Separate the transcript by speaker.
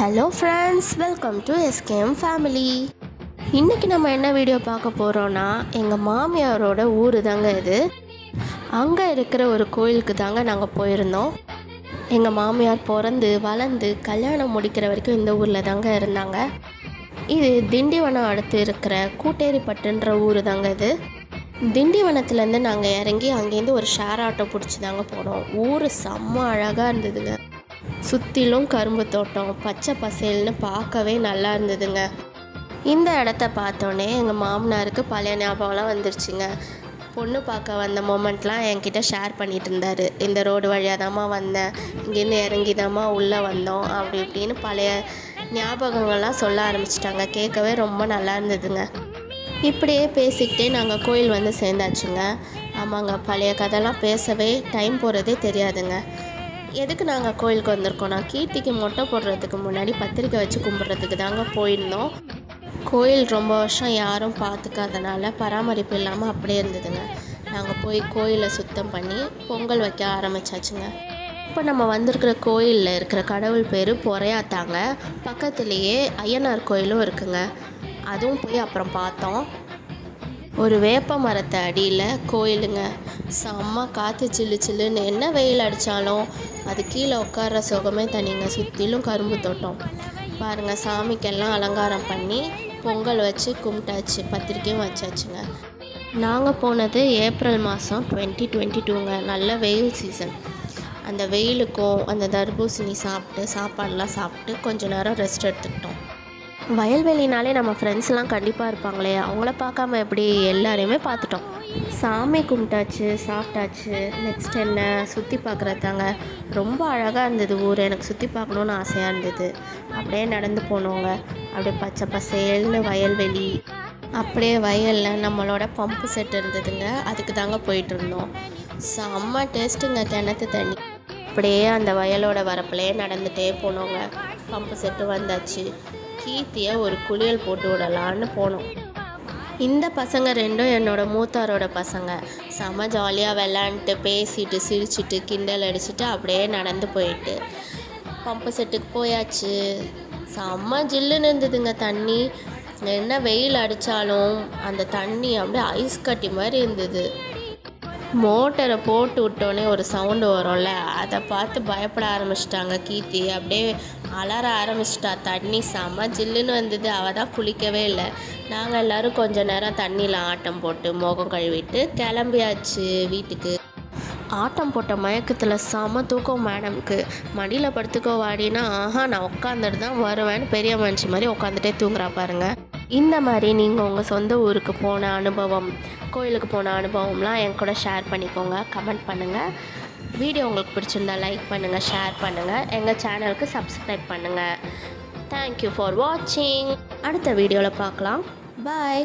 Speaker 1: Hello friends welcome to SKM family இன்றைக்கி நம்ம என்ன வீடியோ பார்க்க போகிறோன்னா எங்கள் மாமியாரோட ஊர் தாங்க இது. அங்கே இருக்கிற ஒரு கோயிலுக்கு தாங்க நாங்கள் போயிருந்தோம். எங்கள் மாமியார் பிறந்து வளர்ந்து கல்யாணம் முடிக்கிற வரைக்கும் இந்த ஊரில் தாங்க இருந்தாங்க. இது திண்டிவனம் அடுத்து இருக்கிற கூட்டேரிப்பட்டுன்ற ஊர் தாங்க இது. திண்டிவனத்துலேருந்து நாங்கள் இறங்கி அங்கேருந்து ஒரு ஷேர் ஆட்டோ பிடிச்சி தாங்க போனோம். ஊர் செம்ம அழகாக இருந்ததுங்க. சுற்றிலும் கரும்பு தோட்டம் பச்சை பசேல்னு பார்க்கவே நல்லா இருந்ததுங்க. இந்த இடத்த பார்த்தோன்னே எங்கள் மாமனாருக்கு பழைய ஞாபகம்லாம் வந்துருச்சுங்க. பொண்ணு பார்க்க வந்த மொமெண்ட்லாம் என்கிட்ட ஷேர் பண்ணிட்டு இருந்தார். இந்த ரோடு வழியாக தாம்மா வந்தேன். இங்கேருந்து இறங்கி தாம்மா உள்ளே வந்தோம். அப்படி இப்படின்னு பழைய ஞாபகங்கள்லாம் சொல்ல ஆரம்பிச்சிட்டாங்க. கேட்கவே ரொம்ப நல்லா இருந்ததுங்க. இப்படியே பேசிக்கிட்டே நாங்கள் கோயில் வந்து சேர்ந்தாச்சுங்க. ஆமாங்க பழைய கதைலாம் பேசவே டைம் போகிறதே தெரியாதுங்க. எதுக்கு நாங்கள் கோயிலுக்கு வந்திருக்கோம்னா கீர்த்திக்கு மொட்டை போடுறதுக்கு முன்னாடி பத்திரிக்கை வச்சு கும்பிட்றதுக்கு தாங்க போயிருந்தோம். கோயில் ரொம்ப வருஷம் யாரும் பார்த்துக்காதனால பராமரிப்பு இல்லாமல் அப்படியே இருந்ததுங்க. நாங்கள் போய் கோயிலை சுத்தம் பண்ணி பொங்கல் வைக்க ஆரம்பிச்சாச்சுங்க. இப்போ நம்ம வந்திருக்கிற கோயிலில் இருக்கிற கடவுள் பேர் பொறையாத்தாங்க. பக்கத்துலேயே ஐயனார் கோயிலும் இருக்குங்க. அதுவும் போய் அப்புறம் பார்த்தோம். ஒரு வேப்ப மரத்தை அடியில் கோயிலுங்க. செம்ம காற்று சில்லு சில்லுன்னு என்ன வெயில் அடித்தாலும் அது கீழே உட்கார்ற சுகமே தனிங்க. சுற்றிலும் கரும்பு தோட்டம். பாருங்கள் சாமிக்கெல்லாம் அலங்காரம் பண்ணி பொங்கல் வச்சு கும்பிட்டாச்சு பத்திரிக்கையும் வச்சாச்சுங்க. நாங்கள் போனது ஏப்ரல் மாதம் டுவெண்ட்டி டுவெண்ட்டி டூங்க. நல்ல வெயில் சீசன். அந்த வெயிலுக்கும் அந்த தர்பூசணி சாப்பிட்டு சாப்பாடெலாம் சாப்பிட்டு கொஞ்ச நேரம் ரெஸ்ட் எடுத்துக்கிட்டோம். வயல்வெளினாலே நம்ம ஃப்ரெண்ட்ஸ்லாம் கண்டிப்பாக இருப்பாங்களே அவங்கள பார்க்காம எப்படி எல்லாரையுமே பார்த்துட்டோம். சாமி கும்பிட்டாச்சு சாப்பிட்டாச்சு நெக்ஸ்ட் என்ன சுற்றி பார்க்குறதாங்க ரொம்ப அழகாக இருந்தது ஊர் எனக்கு சுற்றி பார்க்கணுன்னு ஆசையாக இருந்தது. அப்படியே நடந்து போனோங்க. அப்படியே பச்சை பசேல்னு வயல்வெளி அப்படியே வயலில் நம்மளோட பம்பு செட் இருந்ததுங்க. அதுக்கு தாங்க போயிட்டு இருந்தோம். செம்ம டேஸ்ட்டுங்க கிணத்து தண்ணி. அப்படியே அந்த வயலோட வரப்புலையே நடந்துகிட்டே போனோங்க. பம்பு செட்டு வந்தாச்சு. கீர்த்தியை ஒரு குளியல் போட்டு விடலான்னு போனோம். இந்த பசங்க ரெண்டும் என்னோட மூத்தாரோட பசங்க. செம ஜாலியாக விளாண்டுட்டு பேசிட்டு சிரிச்சிட்டு கிண்டல் அடிச்சுட்டு அப்படியே நடந்து போயிட்டு. பம்பு செட்டுக்கு போயாச்சு. செம்ம ஜில்லுன்னு இருந்ததுங்க தண்ணி. என்ன வெயில் அடித்தாலும் அந்த தண்ணி அப்படியே ஐஸ் கட்டி மாதிரி இருந்தது. மோட்டரை போட்டு விட்டோன்னே ஒரு சவுண்டு வரும்ல அதை பார்த்து பயப்பட ஆரம்பிச்சிட்டாங்க கீர்த்தி. அப்படியே அலற ஆரம்பிச்சிட்டா. தண்ணி செம ஜில்லுன்னு வந்தது. அவள் தான் குளிக்கவே இல்லை. நாங்கள் எல்லோரும் கொஞ்ச நேரம் தண்ணியில் ஆட்டம் போட்டு முகம் கழுவிட்டு கிளம்பியாச்சு வீட்டுக்கு. ஆட்டம் போட்ட மயக்கத்தில் செம தூக்கம் மேடம்க்கு. மடியில் படுத்துக்கோ வாடினா ஆஹா நான் உட்காந்துட்டு தான் வருவேன்னு பெரிய மனுஷி மாதிரி உட்காந்துட்டே தூங்குறா பாருங்கள் இந்த மாதிரி நீங்கள் உங்கள் சொந்த ஊருக்கு போன அனுபவம் கோயிலுக்கு போன அனுபவம்லாம் என் கூட ஷேர் பண்ணிக்கோங்க. கமெண்ட் பண்ணுங்கள் வீடியோ உங்களுக்கு பிடிச்சிருந்தா லைக் பண்ணுங்கள் ஷேர் பண்ணுங்கள் எங்கள் சேனலுக்கு சப்ஸ்கிரைப் பண்ணுங்கள் தேங்க்யூ ஃபார் வாட்சிங் அடுத்த வீடியோவில் பார்க்கலாம். பாய்